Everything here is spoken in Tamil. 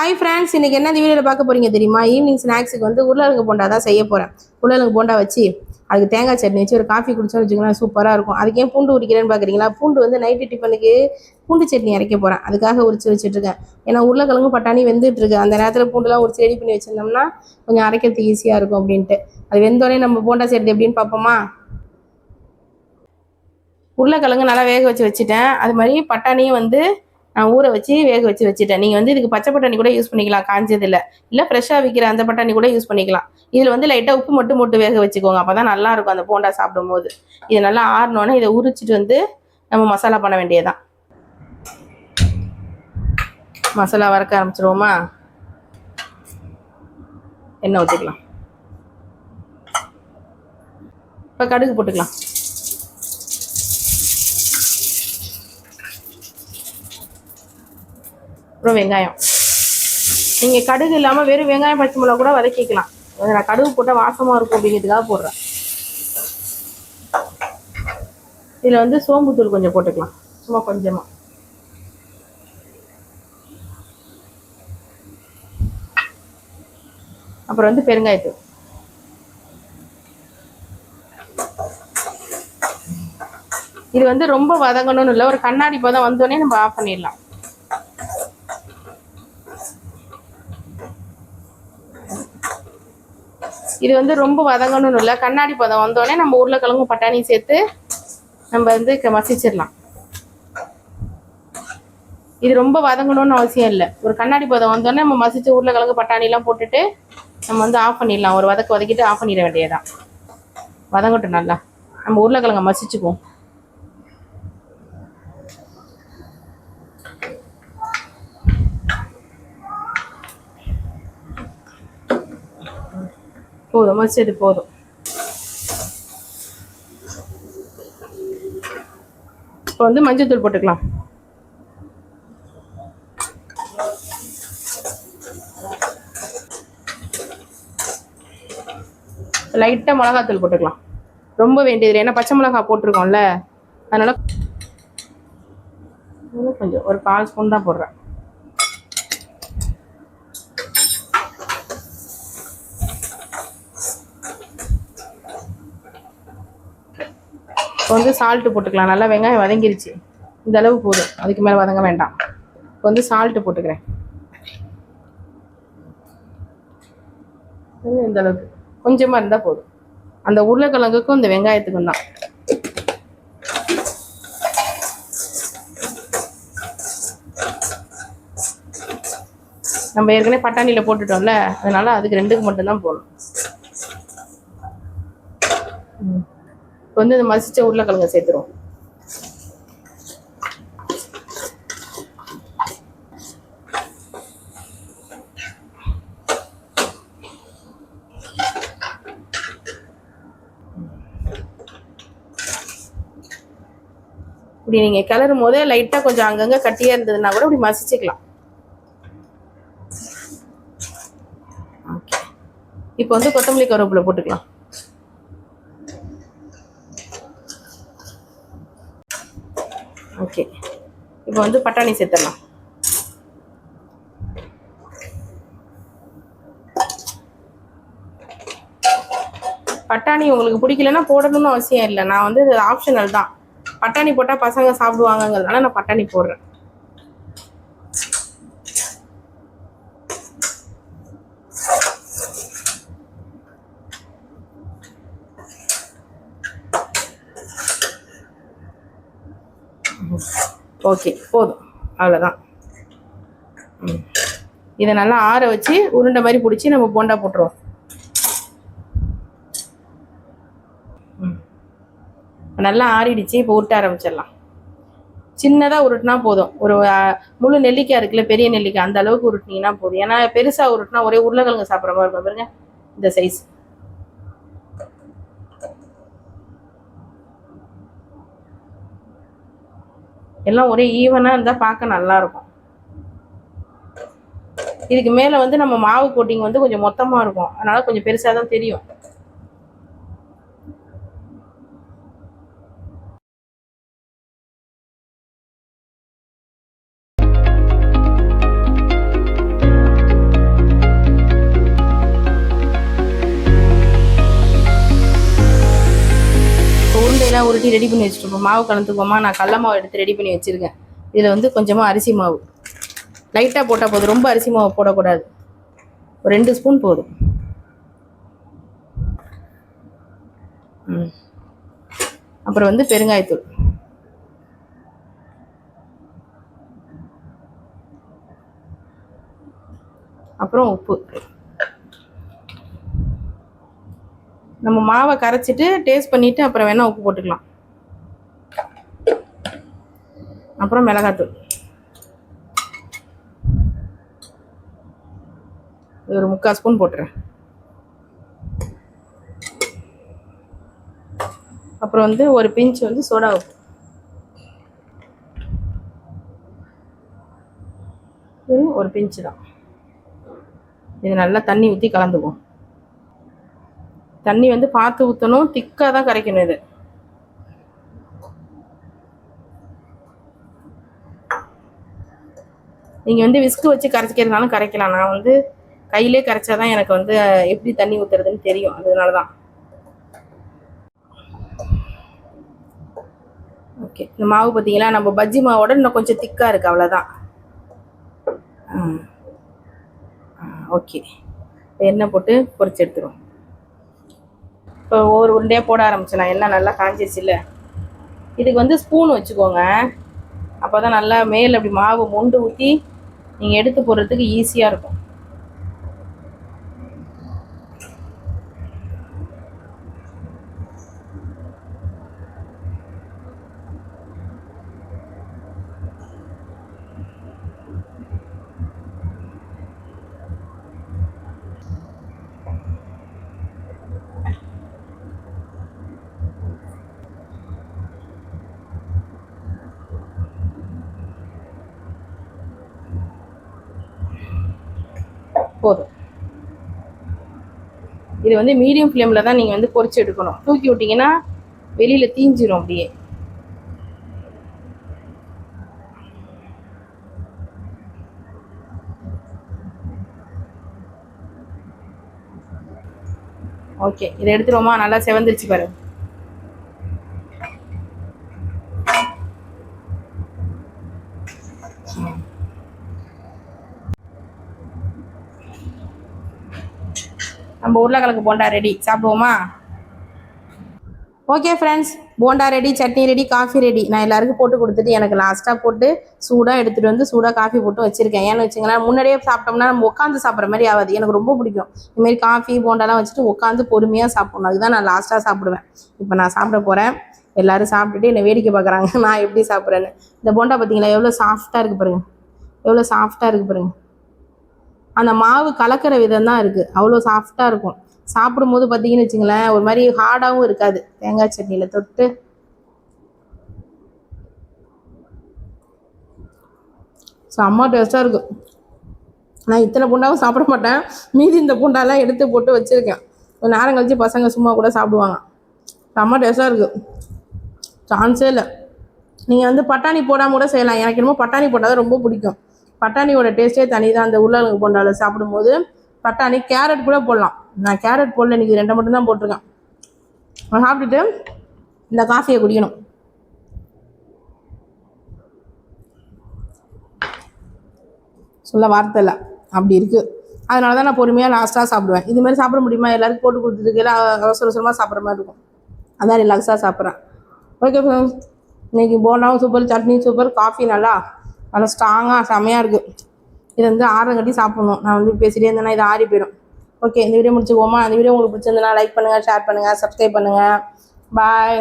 ஹாய் ஃப்ரெண்ட்ஸ் இன்னைக்கு என்ன வீடியோவில் பார்க்க போகிறீங்க தெரியுமா? ஈவினிங் ஸ்நாக்ஸுக்கு வந்து உருளைக்கிழங்கு போண்டா தான் செய்ய போகிறேன் உருளைக்கிழங்கு போண்டா வச்சு அதுக்கு தேங்காய் சட்னி வச்சு ஒரு காஃபி குடிச்சோம்னு வச்சுக்கோங்களேன் சூப்பராக இருக்கும். அதுக்கு ஏன் பூண்டு உரிக்கிறேன்னு பார்க்குறீங்களா? பூண்டு வந்து நைட்டு டிஃபனுக்கு பூண்டு சட்னி அரைக்க போகிறேன் அதுக்காக உரிச்சு வச்சுட்ருக்கேன் ஏன்னா உருளைக்கிழங்கு பட்டாணி வெந்துட்டு இருக்கு. அந்த நேரத்தில் பூண்டுலாம் உரிச்சு ரெடி பண்ணி வச்சிருந்தோம்னா கொஞ்சம் அரைக்கிறதுக்கு ஈஸியாக இருக்கும் அப்படின்ட்டு. அது வெந்தோடனே நம்ம போண்டா சட்னி எப்படின்னு பார்ப்போமா? உருளைக்கிழங்கு நல்லா வேக வச்சு வச்சுட்டேன். அது மாதிரி பட்டாணியும் வந்து நான் ஊற வச்சு வேக வச்சு வச்சுட்டேன். நீங்கள் வந்து இதுக்கு பச்சை பட்டாணி கூட யூஸ் பண்ணிக்கலாம். காஞ்சதில் இல்லை ஃப்ரெஷ்ஷாக விற்கிற அந்த பட்டாணி கூட யூஸ் பண்ணிக்கலாம். இதில் வந்து லைட்டாக உப்பு மட்டும் போட்டு வேக வச்சுக்கோங்க. அப்போ தான் நல்லாயிருக்கும் அந்த போண்டா சாப்பிடும்போது. இது நல்லா ஆறினோன்னே இதை உரிச்சிட்டு வந்து நம்ம மசாலா பண்ண வேண்டியதுதான். மசாலா வறுக்க ஆரம்பிச்சிடுவோமா எண்ணெய் ஊற்றிக்கலாம் இப்போ கடுகு போட்டுக்கலாம். அப்புறம் வெங்காயம். நீங்கள் கடுகு இல்லாமல் வெறும் வெங்காயம் பச்சை மிளகா கூட வதக்கிக்கலாம். நான் கடுகு போட்டால் வாசமாக இருக்கும் அப்படிங்கிறதுக்காக போடுறேன். இதில் வந்து சோம்புத்தூள் கொஞ்சம் போட்டுக்கலாம். சும்மா கொஞ்சமாக அப்புறம் வந்து பெருங்காயத்தூள். இது வந்து ரொம்ப வதங்கணும்னு இல்லை. ஒரு கண்ணாடி பதம் வந்தோடனே நம்ம ஆஃப் பண்ணிடலாம். இது வந்து ரொம்ப வதங்கணும்னு இல்லை. கண்ணாடி பதம் வந்தோடனே நம்ம உருளைக்கிழங்கும் பட்டாணியும் சேர்த்து நம்ம வந்து மசிச்சிடலாம். இது ரொம்ப வதங்கணும்னு அவசியம் இல்லை. ஒரு கண்ணாடி பதம் வந்தோடனே நம்ம மசிச்சு உருளைக்கிழங்கு பட்டாணிலாம் போட்டுட்டு நம்ம வந்து ஆஃப் பண்ணிடலாம். ஒரு வதக்க வதக்கிட்டு ஆஃப் பண்ணிட வேண்டியதுதான். வதங்கட்டும் நல்லா. நம்ம உருளைக்கிழங்க மசிச்சுக்குவோம். போதும். சரி போதும். இப்போ வந்து மஞ்சள் தூள் போட்டுக்கலாம். லைட்டாக மிளகாத்தூள் போட்டுக்கலாம். ரொம்ப வேண்டியது ஏன்னா பச்சை மிளகா போட்டிருக்கோம்ல. அதனால கொஞ்சம் ஒரு கால் ஸ்பூன் தான் போடுறேன். இப்போ வந்து சால்ட்டு போட்டுக்கலாம். நல்லா வெங்காயம் வதங்கிருச்சு. இந்த அளவு போதும். அதுக்கு மேலே வதங்க வேண்டாம். இப்போ வந்து சால்ட்டு போட்டுக்கிறேன். இந்த அளவுக்கு. கொஞ்சமாக இருந்தால் போதும். அந்த உருளைக்கிழங்குக்கும் இந்த வெங்காயத்துக்கும் தான். நம்ம ஏற்கனவே பட்டாணியில் போட்டுட்டோம்ல அதனால அதுக்கு ரெண்டுக்கு மட்டும்தான் போடணும் இப்போ வந்து இந்த மசிச்ச உருளைக்கிழங்க சேர்த்துருவோம். இப்படி நீங்கள் கிளறும் போதே லைட்டாக கொஞ்சம் அங்கங்கே கட்டியாக இருந்ததுன்னா கூட இப்படி மசிச்சுக்கலாம். இப்போ வந்து கொத்தமல்லி கருவேப்பிலை போட்டுக்கலாம். ஓகே. இப்போ வந்து பட்டாணி சேர்த்துடலாம் பட்டாணி உங்களுக்கு பிடிக்கலன்னா போடணும்னு அவசியம் இல்லை. நான் வந்து ஆப்ஷனல் தான். பட்டாணி போட்டால் பசங்க சாப்பிடுவாங்கங்கிறதுனால நான் பட்டாணி போடுறேன். ஓகே போதும். அவ்வளோதான் ம். இதை நல்லா ஆற வச்சு உருண்டை மாதிரி பிடிச்சி நம்ம போண்டா போட்டுருவோம். நல்லா ஆறிடுச்சு இப்போ உருட்ட ஆரம்பிச்சிடலாம். சின்னதாக உருட்டினா போதும். ஒரு முழு நெல்லிக்காய் இருக்குல்ல பெரிய நெல்லிக்காய் அந்த அளவுக்கு உருட்டினீங்கன்னா போதும். ஏன்னா பெருசாக உருட்டினா ஒரே உருளைக்கிழங்கு சாப்பிட்ற மாதிரி இருக்கும். பாருங்க இந்த சைஸ் எல்லாம் ஒரே ஈவனாக இருந்தால் பார்க்க நல்லா இருக்கும் இதுக்கு மேலே வந்து நம்ம மாவு கோட்டிங் வந்து கொஞ்சம் மொத்தமாக இருக்கும். அதனால் கொஞ்சம் பெருசாக தான் தெரியும். ரெடி பண்ணி வச்சுருப்போம் மாவு கலந்துக்குவோமா? நான் கடல மாவு எடுத்து ரெடி பண்ணி வச்சுருக்கேன். இதில் வந்து கொஞ்சமாக அரிசி மாவு. லைட்டாக போட்டால் போதும். ரொம்ப அரிசி மாவு போடக்கூடாது. ஒரு ரெண்டு ஸ்பூன் போதும். ம். அப்புறம் வந்து பெருங்காயத்தூள். அப்புறம் உப்பு. நம்ம மாவை கரைச்சிட்டு டேஸ்ட் பண்ணிவிட்டு அப்புறம் வேணால் உப்பு போட்டுக்கலாம். அப்புறம் மிளகாத்தூள். இது ஒரு முக்கால் ஸ்பூன் போட்டுறேன். அப்புறம் வந்து ஒரு பிஞ்ச் வந்து சோடா உப்பு. ஒரு பிஞ்சு தான். இது நல்லா தண்ணி ஊற்றி கலந்துக்குவோம். தண்ணி வந்து பார்த்து ஊற்றணும் திக்காக தான் கரைக்கணும் இது. நீங்கள் வந்து விஸ்கு வச்சு கரைச்சிக்கிறதுனாலும் கரைக்கலாம். நான் வந்து கையிலே கரைச்சாதான் எனக்கு வந்து எப்படி தண்ணி ஊற்றுறதுன்னு தெரியும். அதனால தான் ஓகே இந்த மாவு பார்த்தீங்களா நம்ம பஜ்ஜி மாவோட இன்னும் கொஞ்சம் திக்காக இருக்குது அவ்வளோதான் ஓகே எண்ணெய் போட்டு பொறிச்சு எடுத்துருவோம். இப்போ ஒவ்வொரு உருண்டையாக போட ஆரம்பிச்சிடலாம் எண்ணெய் நல்லா காஞ்சிச்சு இல்லை இதுக்கு வந்து ஸ்பூன் வச்சுக்கோங்க. அப்போ தான் நல்லா மேலே அப்படி மாவு மொண்டு ஊற்றி நீங்கள் எடுத்து போடுறதுக்கு ஈஸியாக இருக்கும். போதும். இது வந்து மீடியம் ஃப்ளேமில் தான் நீங்கள் வந்து பொரிச்சு எடுக்கணும். தூக்கி விட்டிங்கன்னா வெளியில் தீஞ்சிரும் அப்படியே. ஓகே இதை எடுத்துருவோமா? நல்லா செவந்துருச்சு பாரு நம்ம உருளைக்கிழங்கு bonda ready சாப்பிடுவோமா? Okay friends bonda ready chutney ready coffee ready நான் எல்லாருக்கும் போட்டு கொடுத்துட்டு எனக்கு லாஸ்ட்டாக போட்டு சூடாக எடுத்துகிட்டு வந்து சூடாக காஃபி போட்டு வச்சுருக்கேன். ஏன்னு வச்சுங்களேன் முன்னாடியே சாப்பிட்டோம்னா நம்ம உட்காந்து சாப்பிட்ற மாதிரி ஆகாது. எனக்கு ரொம்ப பிடிக்கும். இதுமாரி காஃபி போண்டாலாம் வச்சுட்டு உட்காந்து பொறுமையாக சாப்பிடணும். அதுதான் நான் லாஸ்ட்டாக சாப்பிடுவேன். இப்போ நான் சாப்பிட போகிறேன் எல்லாரும் சாப்பிட்டுட்டு என்னை வேடிக்கை பார்க்குறாங்க. நான் எப்படி சாப்பிட்றேன்னு. இந்த போண்டா பார்த்தீங்களா எவ்வளோ சாஃப்டாக இருக்குது பாருங்கள் எவ்வளோ சாஃப்டாக இருக்குது பாருங்கள் அந்த மாவு கலக்கிற விதம் தான் இருக்குது அவ்வளோ சாஃப்டாக இருக்கும். சாப்பிடும்போது பார்த்தீங்கன்னு வச்சுங்களேன் ஒரு மாதிரி ஹார்டாகவும் இருக்காது. தேங்காய் சட்னியில் தொட்டு. செம்ம டேஸ்ட்டாக இருக்கும். நான் இத்தனை பூண்டாவும் சாப்பிட மாட்டேன். மீதி இந்த பூண்டாலாம் எடுத்து போட்டு வச்சுருக்கேன். ஒரு நேரம் கழிச்சு பசங்க சும்மா கூட சாப்பிடுவாங்க. செம்ம டேஸ்ட்டாக இருக்குது சான்ஸே இல்லை. நீங்கள் வந்து பட்டாணி போடாமல் கூட செய்யலாம். எனக்கு என்னமோ பட்டாணி போட்டால் தான் ரொம்ப பிடிக்கும். பட்டாணியோட டேஸ்ட்டே தனி தான் அந்த உருளைக்கிழங்கு போண்டாவில் சாப்பிடும்போது பட்டாணி கேரட் கூட போடலாம். நான் கேரட் போடல இன்றைக்கி ரெண்டை மட்டும்தான் போட்டிருக்கேன். நான் சாப்பிட்டுட்டு இந்த காஃபியை குடிக்கணும். சொல்ல வார்த்தை இல்லை. அப்படி இருக்குது அதனால தான் நான் பொறுமையாக லாஸ்ட்டாக சாப்பிடுவேன். இதுமாதிரி சாப்பிட முடியுமா? எல்லாருக்கும் போட்டு கொடுத்துருக்கு எல்லாம் அவசர அவசரமாக சாப்பிட்ற மாதிரி இருக்கும். அதான் ரிலாக்ஸாக சாப்பிட்றேன். ஓகே ஃப்ரெண்ட்ஸ் இன்றைக்கி போண்டாவும் சூப்பர் சட்னி சூப்பர் காஃபி நல்லா. நல்லா ஸ்ட்ராங்காக செமையாக இருக்குது இதை வந்து ஆரம் கட்டி சாப்பிட்ணும். நான் வந்து பேசிகிட்டே இருந்தேன்னா இது ஆறி போயிடும். ஓகே இந்த வீடியோ முடிச்சுக்குவோமா? இந்த வீடியோ உங்களுக்கு பிடிச்சிருந்தனா லைக் பண்ணுங்கள் ஷேர் பண்ணுங்கள் சப்ஸ்கிரைப் பண்ணுங்கள் பாய்